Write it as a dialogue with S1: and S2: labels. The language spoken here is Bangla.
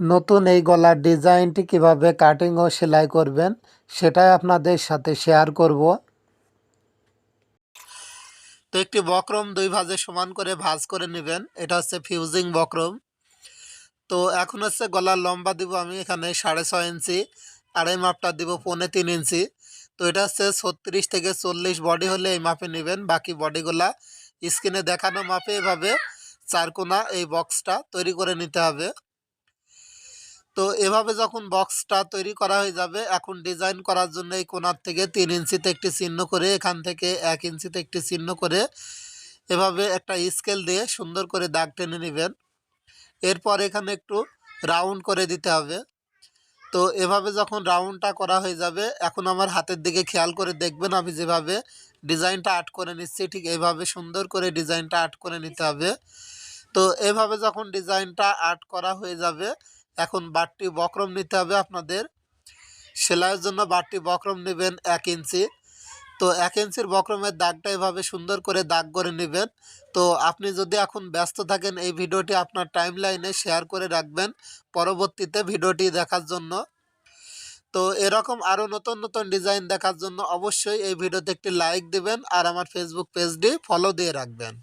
S1: নতুন এই গলার ডিজাইনটি কীভাবে কাটিং ও সেলাই করবেন, সেটাই আপনাদের সাথে শেয়ার করব। তো একটি বক্রম দুই ভাজে সমান করে ভাজ করে নেবেন, এটা হচ্ছে ফিউজিং বক্রম। তো এখন হচ্ছে গলার লম্বা দিব আমি এখানে সাড়ে ছয় ইঞ্চি, আর এই মাপটা দিব পৌনে তিন ইঞ্চি। তো এটা হচ্ছে ছত্রিশ থেকে চল্লিশ বডি হলে এই মাপে নেবেন, বাকি বডিগুলা স্ক্রিনে দেখানো মাপে এভাবে চারকোনা এই বক্সটা তৈরি করে নিতে হবে। তো এভাবে যখন বক্সটা তৈরি করা হয়ে যাবে, এখন ডিজাইন করার জন্য এই কোনার থেকে তিন ইঞ্চিতে একটি চিহ্ন করে, এখান থেকে এক ইঞ্চিতে একটি চিহ্ন করে এভাবে একটা স্কেল দিয়ে সুন্দর করে দাগ টেনে নেবেন। এরপর এখানে একটু রাউন্ড করে দিতে হবে। তো এভাবে যখন রাউন্ডটা করা হয়ে যাবে, এখন আমার হাতের দিকে খেয়াল করে দেখবেন, আমি যেভাবে ডিজাইনটা আর্ট করে নিচ্ছি, ঠিক এইভাবে সুন্দর করে ডিজাইনটা আর্ট করে নিতে হবে। তো এভাবে যখন ডিজাইনটা আর্ট করা হয়ে যাবে এখন বাটটি বক্রম নিতে হবে আপনাদের। সেলাইয়ের জন্য বাটটি বক্রম নেবেন এক ইঞ্চি। তো এক ইঞ্চির বক্রমের দাগটা এভাবে সুন্দর করে দাগ করে নেবেন। তো আপনি যদি এখন ব্যস্ত থাকেন, এই ভিডিওটি আপনার টাইম লাইনে শেয়ার করে রাখবেন পরবর্তীতে ভিডিওটি দেখার জন্য। তো এরকম আরও নতুন নতুন ডিজাইন দেখার জন্য অবশ্যই এই ভিডিওতে একটি লাইক দিবেন আর আমার ফেসবুক পেজটি ফলো দিয়ে রাখবেন।